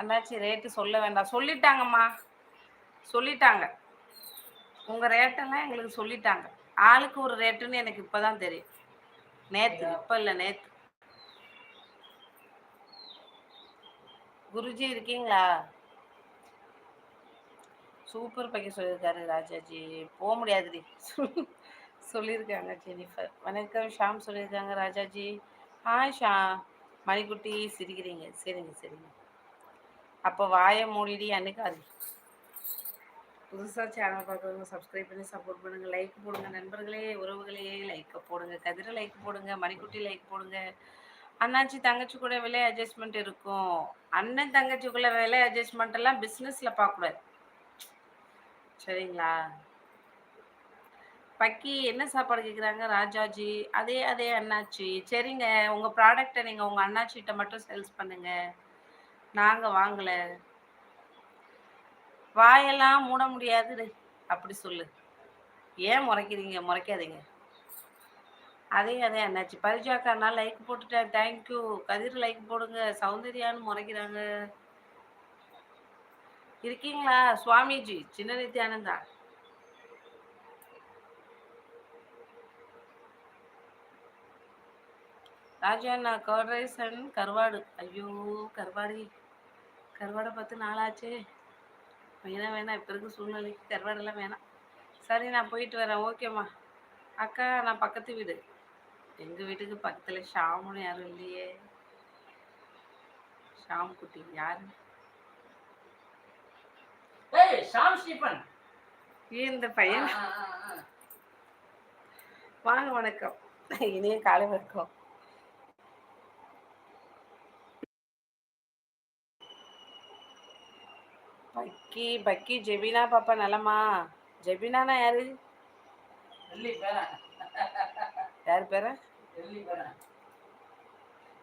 அண்ணாச்சி ரேட்டு சொல்ல வேண்டாம். சொல்லிட்டாங்கம்மா. சொல்லிட்டாங்க. உங்கள் ரேட்டெல்லாம் எங்களுக்கு சொல்லிட்டாங்க. ஆளுக்கு ஒரு ரேட்டுன்னு எனக்கு இப்போ தான் தெரியும் நேற்று இப்போ இல்லை நேற்று குருஜி இருக்கீங்களா? சூப்பர் பைக்க சொல்லியிருக்காரு ராஜாஜி. போக முடியாதுடி. சொல்லியிருக்காங்க ஜெனிஃபர். வணக்கம் ஷாம் சொல்லியிருக்காங்க ராஜாஜி. ஹாய் ஷா. மணிக்குட்டி சிரிக்கிறீங்க. சரிங்க சரிங்க. அப்போ வாயை மூடிடி அணுகாது. புதுசாக சேனல் பார்க்குறவங்க சப்ஸ்கிரைப் பண்ணி சப்போர்ட் பண்ணுங்கள் லைக் போடுங்க. நண்பர்களே உறவுகளே லைக்கை போடுங்க. கதிரை லைக் போடுங்க. மணிக்குட்டி லைக் போடுங்க. அண்ணாச்சி தங்கச்சி கூட விலை அட்ஜஸ்ட்மெண்ட் இருக்கும். அண்ணன் தங்கச்சிக்குள்ள விலை அட்ஜஸ்ட்மெண்ட் எல்லாம் பிஸ்னஸில் பார்க்கக்கூடாது. சரிங்களா? பக்கி என்ன சாப்பாடு கேட்குறாங்க ராஜாஜி அதே அதே அண்ணாச்சி. சரிங்க. உங்கள் ப்ராடக்டை நீங்கள் உங்கள் அண்ணாச்சிகிட்ட மட்டும் சேல்ஸ் பண்ணுங்கள் நாங்கள் வாங்கலை. வாயெல்லாம் மூட முடியாது அப்படி சொல்லு. ஏன் முறைக்கிறீங்க? முறைக்காதீங்க. அதே அதே அண்ணாச்சி. பரிஜாக்கானா லைக் போட்டுட்டேன் தேங்க்யூ கதிர் லைக் போடுங்க. சௌந்தர்யான்னு முறைக்கிறாங்க. இருக்கீங்களா? சுவாமிஜி சின்ன Nithyananda. Raja curd rice and கருவாடு. ஐயோ கருவாடி. கருவாடை பார்த்து நாளாச்சே. வேணாம் வேணாம். இப்போ இருக்க சூழ்நிலைக்கு கருவாடெல்லாம் வேணாம். சரி நான் போயிட்டு வரேன். ஓகேம்மா அக்கா நான் பக்கத்து வீடு. எங்கள் வீட்டுக்கு பக்கத்தில் ஷாமுன்னு யாரும் இல்லையே. ஷாம் குட்டி யாரு? இந்த பையன். வாங்க வணக்கம். இனிய காலை வணக்கம். பக்கி பக்கி ஜெபினா பாப்பா நலமா? ஜெபினானா யாரு? யார் பேரு?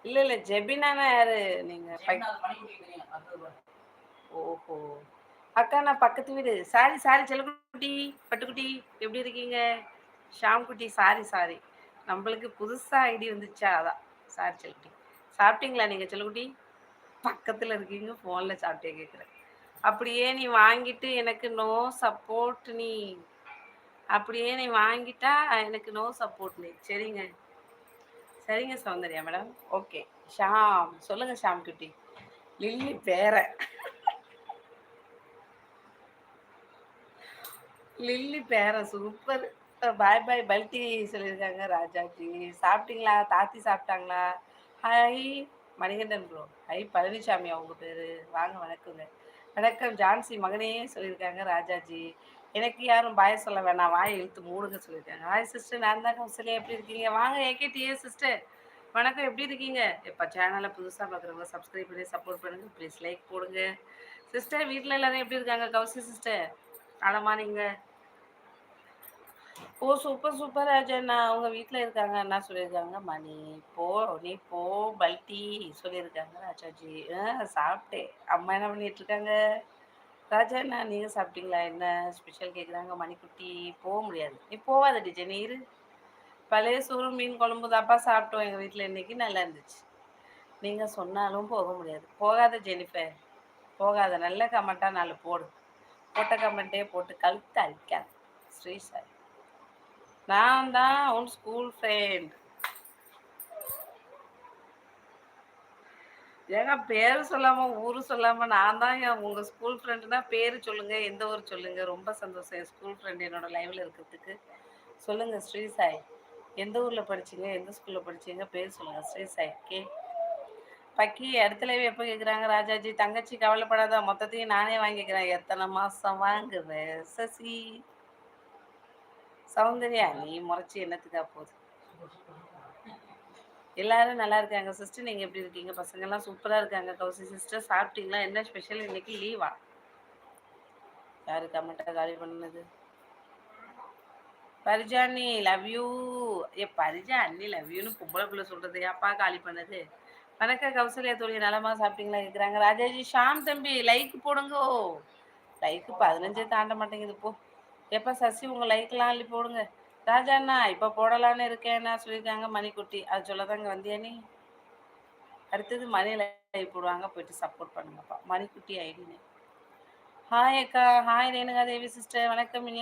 இல்ல இல்ல ஜெபினானா யாரு? நீங்க ஓஹோ. அக்கா நான் பக்கத்து வீடு. சாரி சாரி செல்லக்குட்டி பட்டுக்குட்டி எப்படி இருக்கீங்க? ஷாம் குட்டி சாரி சாரி. நம்மளுக்கு புதுசா ஐடி வந்துச்சா? அதான். சாரி செல்லக்குட்டி. சாப்பிட்டீங்களா நீங்க செல்லக்குட்டி? பக்கத்துல இருக்கீங்க ஃபோன்ல சாப்பிட்டே கேட்குறேன் அப்படியே நீ வாங்கிட்டு எனக்கு நோ சப்போர்ட் நீ. அப்படியே நீ வாங்கிட்டா எனக்கு நோ சப்போர்ட் நீ. சரிங்க. சரிங்க சௌந்தர்யா மேடம் ஓகே ஷாம். சொல்லுங்க ஷாம் குட்டி. லில்லி பேர. லில்லி பேர சூப்பர் பாய் பாய் பல்டி சொல்லியிருக்காங்க ராஜாஜி. சாப்பிட்டீங்களா? தாத்தி சாப்பிட்டாங்களா? Hi Manikandan bro hi Palaniswami அவங்க பேர். வாங்க வணக்கங்க. வணக்கம். ஜான்சி மகனே சொல்லியிருக்காங்க ராஜாஜி. எனக்கு யாரும் பாய் சொல்ல வேணாம். வாயை இழுத்து மூடுங்க சொல்லியிருக்காங்க. ஹாய் சிஸ்டர் நான் தான் கௌசல்யா எப்படி இருக்கீங்க? வாங்க ஏகேடிஏ சிஸ்டர் வணக்கம். எப்படி இருக்கீங்க? இப்போ சேனலை புதுசாக பார்க்குறவங்க சப்ஸ்கிரைப் பண்ணி சப்போர்ட் பண்ணுங்க. ப்ளீஸ் லைக் போடுங்க. சிஸ்டர் வீட்டில் எல்லாரும் எப்படி இருக்காங்க? கௌசி சிஸ்டர் நலமா நீங்கள் ஓ சூப்பர் சூப்பர் ராஜண்ணா. அவங்க வீட்டில் இருக்காங்க என்ன சொல்லியிருக்காங்க. மணி போ நீ போ பல்டி சொல்லியிருக்காங்க ராஜாஜி. ஆ சாப்பிட்டேன் அம்மா என்ன பண்ணிட்டு இருக்காங்க ராஜண்ணா நீங்கள் சாப்பிட்டீங்களா? என்ன ஸ்பெஷல் கேட்குறாங்க மணிக்குட்டி போக முடியாது. நீ போவாத டிஜே நீ இரு. பழைய சோறு மீன் குழம்பு தாப்பா சாப்பிட்டோம் எங்கள் வீட்டில் இன்னைக்கு. நல்லா இருந்துச்சு. நீங்கள் சொன்னாலும் போக முடியாது. போகாத ஜெனிஃபர் போகாத. நல்ல கமெண்ட்டாக நாலு போடு. போட்ட கமெண்ட்டே போட்டு கழுத்து அழிக்காது ஸ்ரீ சார் நான் தான் உன் ஸ்கூல் ஃப்ரெண்ட் ஏங்க பேர் சொல்லாம ஊர் சொல்லாம நான் தான் என் உங்க ஸ்கூல் ஃப்ரெண்டுனா பேர் சொல்லுங்க எந்த ஊர் சொல்லுங்க. ரொம்ப சந்தோஷம் என் ஸ்கூல் ஃப்ரெண்ட் என்னோட லைவ்ல இருக்கிறதுக்கு. சொல்லுங்க ஸ்ரீ சாய். எந்த ஊர்ல படிச்சீங்க? எந்த ஸ்கூல்ல படிச்சீங்க? பேர் சொல்லுங்க ஸ்ரீ சாய். கே. பக்கி அடுத்த லைவ் எப்போ கேட்குறாங்க ராஜாஜி? தங்கச்சி கவலைப்படாத மொத்தத்தையும் நானே வாங்கிக்கிறேன். எத்தனை மாசம் வாங்குவேன் சசி? சௌந்தர்யா நீ முறைச்சி என்னத்துக்கா போகுது? எல்லாரும் நல்லா இருக்காங்க. சிஸ்டர் நீங்க எப்படி இருக்கீங்க? பசங்க எல்லாம் சூப்பரா இருக்காங்க. கௌசி சிஸ்டர் சாப்பிட்டீங்களா? என்ன ஸ்பெஷல் இன்னைக்கு லீவா யாரு கமெண்ட்டா காலி பண்ணது? பரிஜானி லவ் யூ ஏ பரிஜா அண்ணி லவ் யூன்னு பொம்பளை பிள்ளை சொல்றது. ஏப்பா காலி பண்ணது? வணக்கம் கௌசல்யா தோழி. நலமா சாப்பிட்டீங்களா? கேட்குறாங்க ராஜாஜி ஷாம் தம்பி லைக் போடுங்கோ. லைக் பதினஞ்சே தாண்ட மாட்டேங்குது. போ. எப்போ சசி உங்க லைக்லாம் அள்ளி போடுங்க. ராஜா அண்ணா இப்போ போடலான்னு இருக்கேன்னா சொல்லியிருக்காங்க மணிக்குட்டி. அது சொல்ல தாங்க வந்தியா நீ? அடுத்தது மணி லைவ் போடுவாங்க போயிட்டு சப்போர்ட் பண்ணுங்கப்பா. மணிக்குட்டி ஐடின்னு ஹாய் அக்கா ஹாய் ரேணுகா தேவி சிஸ்டர் வணக்கம் இனிய